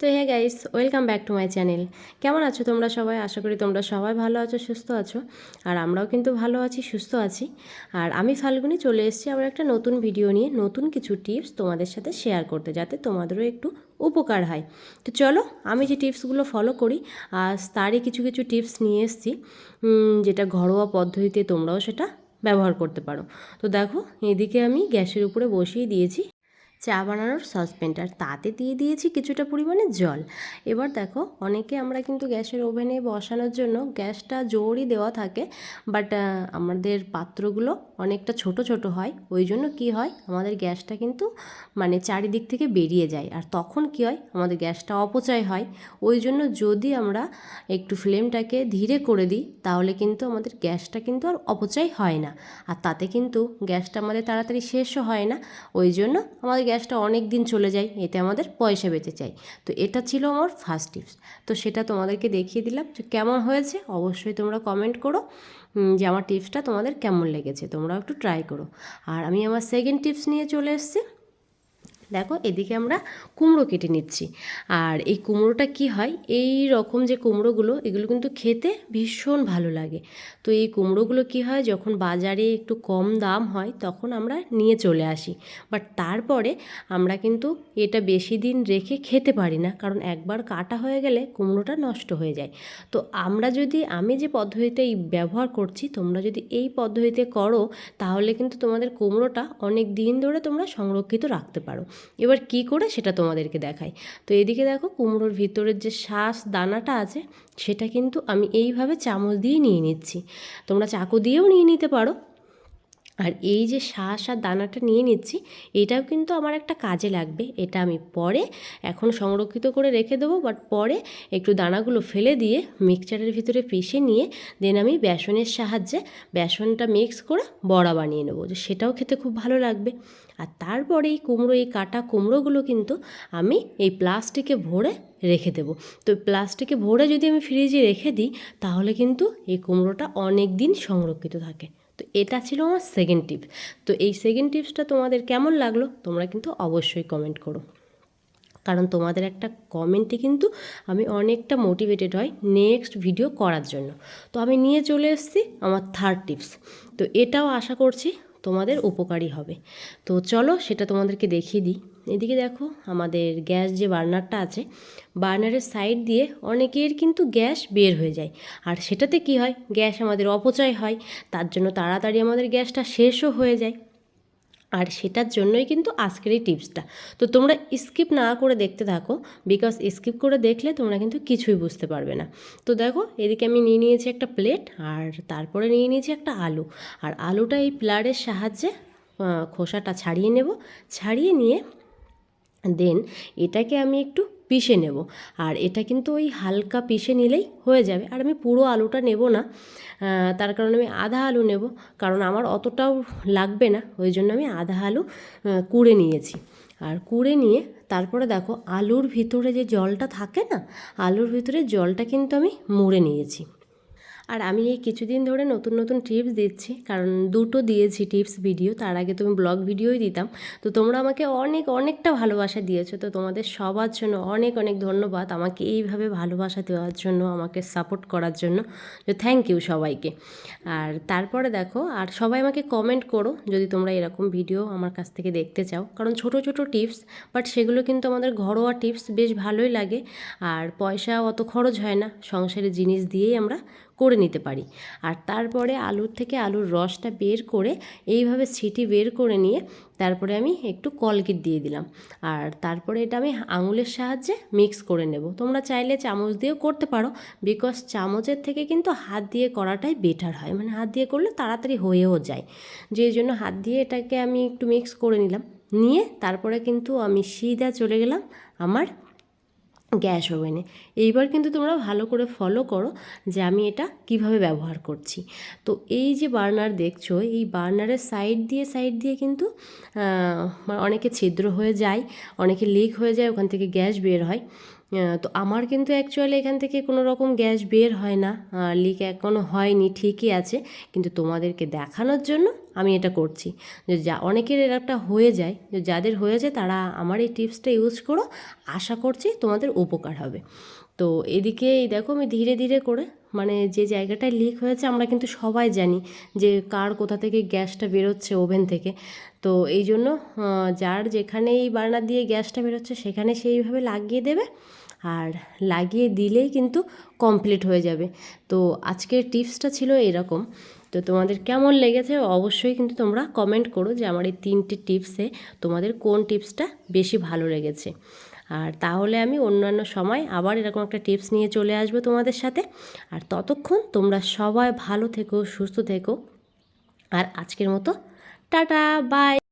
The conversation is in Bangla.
তো হ্যাঁ guys, welcome back to my channel. কেমন আছো তোমরা সবাই? আশা করি তোমরা সবাই ভালো আছো, সুস্থ আছো। আর আমরাও কিন্তু ভালো আছি, সুস্থ আছি। আর আমি ফাল্গুনি চলে এসেছি আবার একটা নতুন ভিডিও নিয়ে, নতুন কিছু টিপস তোমাদের সাথে শেয়ার করতে, যাতে তোমাদেরও একটু উপকার হয়। তো চলো, আমি যে টিপসগুলো ফলো করি, আজ তারই কিছু কিছু টিপস নিয়ে এসেছি। যেটা ঘরোয়া পদ্ধতিতে তোমরাও সেটা ব্যবহার করতে পারো। তো দেখো, এদিকে আমি গ্যাসের উপরে বসিয়ে দিয়েছি। চা বানানোর সসপ্যানটা আর তাতে দিয়ে দিয়েছি কিছুটা পরিমাণে জল। এবার দেখো, অনেকে আমরা কিন্তু গ্যাসের ওভেনে বসানোর জন্য গ্যাসটা জোরই দেওয়া থাকে বাট আমাদের পাত্রগুলো অনেকটা ছোট ছোট হয়। ওই জন্য কি হয়, আমাদের গ্যাসটা কিন্তু মানে চারিদিক থেকে বেরিয়ে যায়। আর তখন কি হয়, আমাদের গ্যাসটা অপচয় হয়। ওই জন্য যদি আমরা একটু ফ্লেমটাকে ধীরে করে দিই, তাহলে কিন্তু আমাদের গ্যাসটা কিন্তু আর অপচয় হয় না। আর তাতে কিন্তু গ্যাসটা আমাদের তাড়াতাড়ি শেষও হয় না। ওই জন্য আমাদের গ্যাসটা অনেক দিন চলে যায়, এতে আমাদের পয়সা বেঁচে যায়। তো এটা ছিল আমার ফার্স্ট টিপস তো সেটা তোমাদেরকে দেখিয়ে দিলাম যে কেমন হয়েছে, অবশ্যই তোমরা কমেন্ট করো যে আমার টিপসটা তোমাদের কেমন লেগেছে, তোমরাও একটু ট্রাই করো। আর আমি আমার সেকেন্ড টিপস নিয়ে চলে এসেছি। দেখো, এদিকে আমরা কুমড়ো কেটে নিচ্ছি। আর এই কুমড়োটা কি হয়? এই রকম যে কুমড়োগুলো, এগুলো কিন্তু খেতে ভীষণ ভালো লাগে। তো এই কুমড়োগুলো কি হয়? যখন বাজারে একটু কম দাম হয়, তখন আমরা নিয়ে চলে আসি। বাট তারপরে আমরা কিন্তু এটা বেশি দিন রেখে খেতে পারি না, কারণ একবার কাটা হয়ে গেলে কুমড়োটা নষ্ট হয়ে যায়। তো আমরা যদি, আমি যে পদ্ধতিতে ব্যবহার করছি, তোমরা যদি এই পদ্ধতিতে করো, তাহলে কিন্তু তোমাদের কুমড়োটা অনেক দিন ধরে তোমরা সংরক্ষিত রাখতে পারো। এবার কি করে সেটা তোমাদেরকে দেখাই। তো এদিকে দেখো কুমড়োর ভিতরের যে শ্বাস দানাটা আছে, সেটা কিন্তু আমি এইভাবে চামচ দিয়ে নিয়ে নিচ্ছি। তোমরা চাকু দিয়েও নিয়ে নিতে পারো। আর এই যে শ্বাস আর দানাটা নিয়ে নিচ্ছি, এটাও কিন্তু আমার একটা কাজে লাগবে। এটা আমি পরে এখন সংরক্ষিত করে রেখে দেবো বাট পরে একটু দানাগুলো ফেলে দিয়ে মিক্সচারের ভিতরে পিষে নিয়ে দেন আমি বেসনের সাহায্যে বেসনটা মিক্স করে বড়া বানিয়ে নেব। যে সেটাও খেতে খুব ভালো লাগবে। আর তারপরে এই কুমড়ো, এই কাটা কুমড়োগুলো কিন্তু আমি এই প্লাস্টিকে ভরে রেখে দেবো। তো প্লাস্টিকে ভরে যদি আমি ফ্রিজে রেখে দিই, তাহলে কিন্তু এই কুমড়োটা অনেক দিন সংরক্ষিত থাকে। তো এটা ছিল আমার সেকেন্ড টিপস তো এই সেকেন্ড টিপসটা তোমাদের কেমন লাগল, তোমরা কিন্তু অবশ্যই কমেন্ট করো। কারণ তোমাদের একটা কমেন্টে কিন্তু আমি অনেকটা মোটিভেটেড হই নেক্সট ভিডিও করার জন্য। তো আমি নিয়ে চলে এসেছি আমার থার্ড টিপস তো এটাও আশা করছি তোমাদের উপকারী হবে। তো চলো সেটা তোমাদেরকে দেখিয়ে দিই। এদিকে দেখো আমাদের গ্যাস যে বার্নারটা আছে, বার্নারের সাইড দিয়ে অনেকের কিন্তু গ্যাস বের হয়ে যায়। আর সেটাতে কি হয়? গ্যাস আমাদের অপচয় হয়, তার জন্য তাড়াতাড়ি আমাদের গ্যাসটা শেষও হয়ে যায়। আর সেটার জন্যই কিন্তু আজকের এই টিপসটা। তো তোমরা স্কিপ না করে দেখতে থাকো বিকজ স্কিপ করে দেখলে তোমরা কিন্তু কিছুই বুঝতে পারবে না। তো দেখো, এদিকে আমি নিয়ে নিয়েছি একটা প্লেট আর তারপরে নিয়ে নিয়েছি একটা আলু। আর আলুটা এই প্লারের সাহায্যে খোসাটা ছাড়িয়ে নেব। ছাড়িয়ে নিয়ে দেন এটাকে আমি একটু পিষে নেব। আর এটা কিন্তু ওই হালকা পিষে নিলেই হয়ে যাবে। আর আমি পুরো আলুটা নেব না তার কারণে আমি আধা আলু নেব, কারণ আমার অতটাও লাগবে না, ওই জন্য আমি আধা আলু কুড়ে নিয়েছি। আর কুড়ে নিয়ে তারপরে দেখো, আলুর ভিতরে যে জলটা থাকে না, আলুর ভিতরে জলটা কিন্তু আমি মুড়ে নিয়েছি। আর আমি এই কিছুদিন ধরে নতুন নতুন টিপস দিচ্ছি। কারণ দুটো দিয়েছি টিপস ভিডিও তার আগে তুমি ব্লগ ভিডিওই দিতাম। তো তোমরা আমাকে অনেক, অনেকটা ভালোবাসা দিয়েছ। তো তোমাদের সবার জন্য অনেক অনেক ধন্যবাদ আমাকে এইভাবে ভালোবাসা দেওয়ার জন্য, আমাকে সাপোর্ট করার জন্য। তো থ্যাংক ইউ সবাইকে। আর তারপরে দেখো, আর সবাই আমাকে কমেন্ট করো যদি তোমরা এরকম ভিডিও আমার কাছ থেকে দেখতে চাও। কারণ ছোট ছোট টিপস বাট সেগুলো কিন্তু আমাদের ঘরোয়া টিপস বেশ ভালোই লাগে। আর পয়সা অত খরচ হয় না। সংসারের জিনিস দিয়েই আমরা করে নিতে পারি। আর তারপরে আলুর থেকে আলুর রসটা বের করে এইভাবে ছিটি বের করে নিয়ে তারপরে আমি একটু কলগেট দিয়ে দিলাম। আর তারপরে এটা আমি আঙুলের সাহায্যে মিক্স করে নেব। তোমরা চাইলে চামচ দিয়েও করতে পারো। বিকজ চামচের থেকে কিন্তু হাত দিয়ে করাটাই বেটার হয়। মানে হাত দিয়ে করলে তাড়াতাড়ি হয়েও যায়। যেই জন্য হাত দিয়ে এটাকে আমি একটু মিক্স করে নিলাম। নিয়ে তারপরে কিন্তু আমি সিধা চলে গেলাম আমার গ্যাস ওভেনে এইবার কিন্তু তোমরা ভালো করে ফলো করো যে আমি এটা কীভাবে ব্যবহার করছি। তো এই যে বার্নার দেখছ, এই বার্নারের সাইড দিয়ে সাইড দিয়ে কিন্তু অনেকে ছিদ্র হয়ে যায়, অনেকে লিক হয়ে যায়, ওখান থেকে গ্যাস বের হয়। তো আমার কিন্তু অ্যাকচুয়ালি এখান থেকে কোনো রকম গ্যাস বের হয় না। লিক এখনও হয়নি, ঠিকই আছে। কিন্তু তোমাদেরকে দেখানোর জন্য আমি এটা করছি। যে যা, অনেকের এর একটা হয়ে যায়, যে যাদের হয়ে যায় তারা আমার এই টিপসটা ইউজ করো, আশা করছি তোমাদের উপকার হবে। তো এদিকে দেখো আমি ধীরে ধীরে করে মানে যে জায়গাটায় লিক হয়েছে আমরা কিন্তু সবাই জানি যে কার কোথা থেকে গ্যাসটা বেরোচ্ছে ওভেন থেকে। তো এই জন্য যার যেখানেই বার্নার দিয়ে গ্যাসটা বেরোচ্ছে সেখানে সেইভাবে লাগিয়ে দেবে। আর লাগিয়ে দিলেই কিন্তু কমপ্লিট হয়ে যাবে। তো আজকের টিপসটা ছিল এরকম। তো তোমাদের কেমন লেগেছে অবশ্যই কিন্তু তোমরা কমেন্ট করো যে আমার এই তিনটে টিপসে তোমাদের কোন টিপসটা বেশি ভালো লেগেছে। আর তাহলে আমি অন্যান্য সময় আবার এরকম একটা টিপস নিয়ে চলে আসব তোমাদের সাথে। আর ততক্ষণ তোমরা সবাই ভালো থেকো, সুস্থ থেকো। আর আজকের মতো টাটা বাই